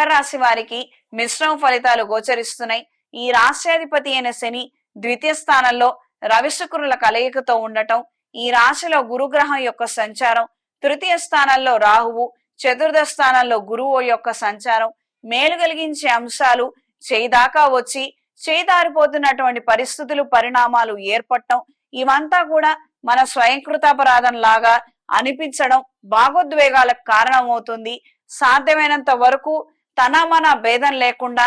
మకర రాశి వారికి మిశ్రమ ఫలితాలు గోచరిస్తున్నాయి. ఈ రాష్ట్రాధిపతి అయిన శని ద్వితీయ స్థానంలో రవి శుక్రుల కలయికతో ఉండటం ఈ రాశిలో గురుగ్రహం యొక్క సంచారం తృతీయ స్థానంలో రాహువు చతుర్థ స్థానంలో గురువు యొక్క సంచారం మేలు కలిగించే అంశాలు చేయిదాకా వచ్చి చేయిదారిపోతున్నటువంటి పరిస్థితులు పరిణామాలు ఏర్పడటం ఇవంతా కూడా మన స్వయంకృతాపరాధం లాగా అనిపించడం భాగోద్వేగాలకు కారణమవుతుంది. సాధ్యమైనంత వరకు తన మన భేదం లేకుండా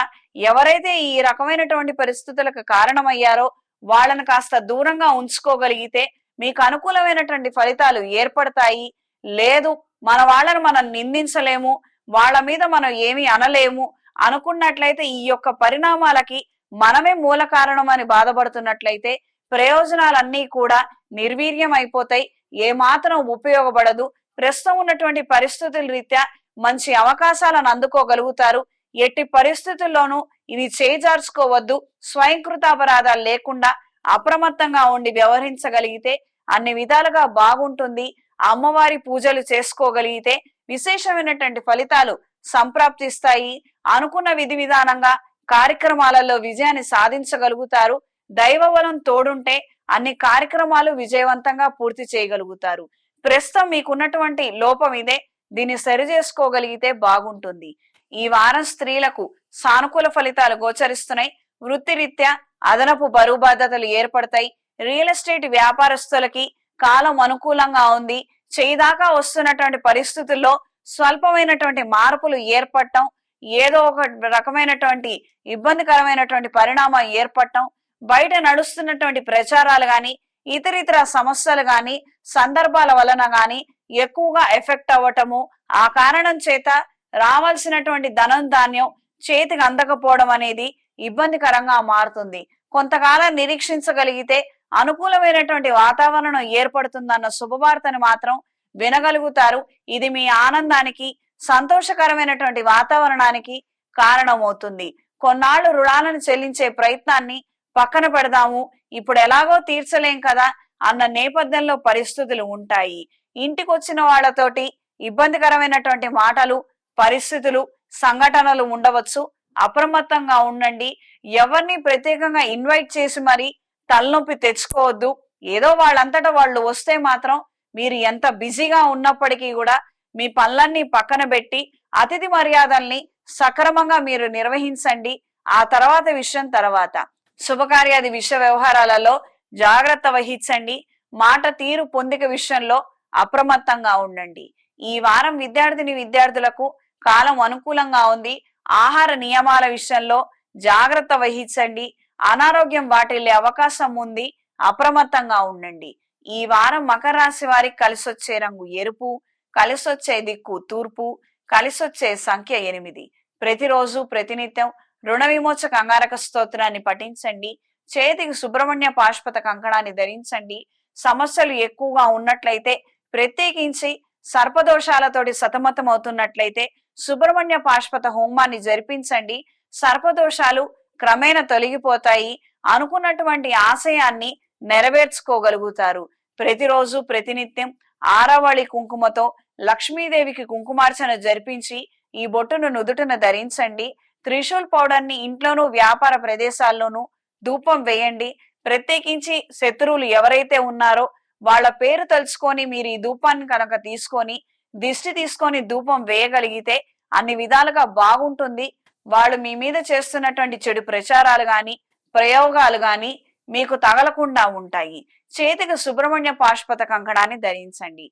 ఎవరైతే ఈ రకమైనటువంటి పరిస్థితులకు కారణమయ్యారో వాళ్ళని కాస్త దూరంగా ఉంచుకోగలిగితే మీకు అనుకూలమైనటువంటి ఫలితాలు ఏర్పడతాయి. లేదు మన వాళ్ళని మనం నిందించలేము వాళ్ళ మీద మనం ఏమీ అనలేము అనుకున్నట్లయితే ఈ యొక్క పరిణామాలకి మనమే మూల కారణం అని బాధపడుతున్నట్లయితే ప్రయోజనాలన్నీ కూడా నిర్వీర్యం అయిపోతాయి. ఏమాత్రం ఉపయోగపడదు. ప్రస్తుతం ఉన్నటువంటి పరిస్థితుల రీత్యా మంచి అవకాశాలను అందుకోగలుగుతారు. ఎట్టి పరిస్థితుల్లోనూ ఇవి చేజార్చుకోవద్దు. స్వయంకృతాపరాధాలు లేకుండా అప్రమత్తంగా ఉండి వ్యవహరించగలిగితే అన్ని విధాలుగా బాగుంటుంది. అమ్మవారి పూజలు చేసుకోగలిగితే విశేషమైనటువంటి ఫలితాలు సంప్రాప్తిస్తాయి. అనుకున్న విధి విధానంగా కార్యక్రమాలలో విజయాన్ని సాధించగలుగుతారు. దైవబలం తోడుంటే అన్ని కార్యక్రమాలు విజయవంతంగా పూర్తి చేయగలుగుతారు. ప్రస్తుతం మీకున్నటువంటి లోపం ఇదే. దీన్ని సరి చేసుకోగలిగితే బాగుంటుంది. ఈ వారం స్త్రీలకు సానుకూల ఫలితాలు గోచరిస్తున్నాయి. వృత్తిరీత్యా అదనపు బరువు బాధ్యతలు ఏర్పడతాయి. రియల్ ఎస్టేట్ వ్యాపారస్తులకి కాలం అనుకూలంగా ఉంది. చేయిదాకా వస్తున్నటువంటి పరిస్థితుల్లో స్వల్పమైనటువంటి మార్పులు ఏర్పడటం ఏదో ఒక రకమైనటువంటి ఇబ్బందికరమైనటువంటి పరిణామం ఏర్పడటం బయట నడుస్తున్నటువంటి ప్రచారాలు గాని ఇతరితర సమస్యలు గాని సందర్భాల వలన గాని ఎక్కువగా ఎఫెక్ట్ అవ్వటము ఆ కారణం చేత రావాల్సినటువంటి ధనం ధాన్యం చేతికి అందకపోవడం అనేది ఇబ్బందికరంగా మారుతుంది. కొంతకాలం నిరీక్షించగలిగితే అనుకూలమైనటువంటి వాతావరణం ఏర్పడుతుందన్న శుభవార్తను మాత్రం వినగలుగుతారు. ఇది మీ ఆనందానికి సంతోషకరమైనటువంటి వాతావరణానికి కారణమవుతుంది. కొన్నాళ్ళు రుణాలను చెల్లించే ప్రయత్నాన్ని పక్కన పెడదాము. ఇప్పుడు ఎలాగో తీర్చలేం కదా అన్న నేపథ్యంలో పరిస్థితులు ఉంటాయి. ఇంటికి వచ్చిన వాళ్ళతోటి ఇబ్బందికరమైనటువంటి మాటలు పరిస్థితులు సంఘటనలు ఉండవచ్చు. అప్రమత్తంగా ఉండండి. ఎవరిని ప్రత్యేకంగా ఇన్వైట్ చేసి మరి తలనొప్పి తెచ్చుకోవద్దు. ఏదో వాళ్ళంతటా వాళ్ళు వస్తే మాత్రం మీరు ఎంత బిజీగా ఉన్నప్పటికీ కూడా మీ పనులన్నీ పక్కన పెట్టి అతిథి మర్యాదల్ని సక్రమంగా మీరు నిర్వహించండి. ఆ తర్వాత విషయం తర్వాత. శుభకార్యాది విషయ వ్యవహారాలలో జాగ్రత్త వహించండి. మాట తీరు పొందిక విషయంలో అప్రమత్తంగా ఉండండి. ఈ వారం విద్యార్థిని విద్యార్థులకు కాలం అనుకూలంగా ఉంది. ఆహార నియమాల విషయంలో జాగ్రత్త వహించండి. అనారోగ్యం వాటిల్లే అవకాశం ఉంది. అప్రమత్తంగా ఉండండి. ఈ వారం మకర రాశి వారికి కలిసొచ్చే రంగు ఎరుపు కలిసొచ్చే దిక్కు తూర్పు కలిసొచ్చే సంఖ్య ఎనిమిది. ప్రతిరోజు ప్రతినిత్యం రుణ విమోచక అంగారక స్తోత్రాన్ని పఠించండి. చేతికి సుబ్రహ్మణ్య పాష్పత కంకణాన్ని ధరించండి. సమస్యలు ఎక్కువగా ఉన్నట్లయితే ప్రత్యేకించి సర్పదోషాలతోటి సతమతం అవుతున్నట్లయితే సుబ్రహ్మణ్య పాష్పత హోమాన్ని జరిపించండి. సర్పదోషాలు క్రమేణ తొలగిపోతాయి. అనుకున్నటువంటి ఆశయాన్ని నెరవేర్చుకోగలుగుతారు. ప్రతిరోజు ప్రతినిత్యం ఆరవళి కుంకుమతో లక్ష్మీదేవికి కుంకుమార్చన జరిపించి ఈ బొట్టును నుదుటను ధరించండి. త్రిశూల్ పౌడర్ని ఇంట్లోనూ వ్యాపార ప్రదేశాల్లోనూ ధూపం వేయండి. ప్రత్యేకించి శత్రువులు ఎవరైతే ఉన్నారో వాళ్ళ పేరు తలుచుకొని మీరు ఈ ధూపాన్ని కనుక తీసుకొని దిష్టి తీసుకొని ధూపం వేయగలిగితే అన్ని విధాలుగా బాగుంటుంది. వాళ్ళు మీ మీద చేస్తున్నటువంటి చెడు ప్రచారాలు గాని ప్రయోగాలు గాని మీకు తగలకుండా ఉంటాయి. చేతికి సుబ్రహ్మణ్య పాష్పత కంకణాన్ని ధరించండి.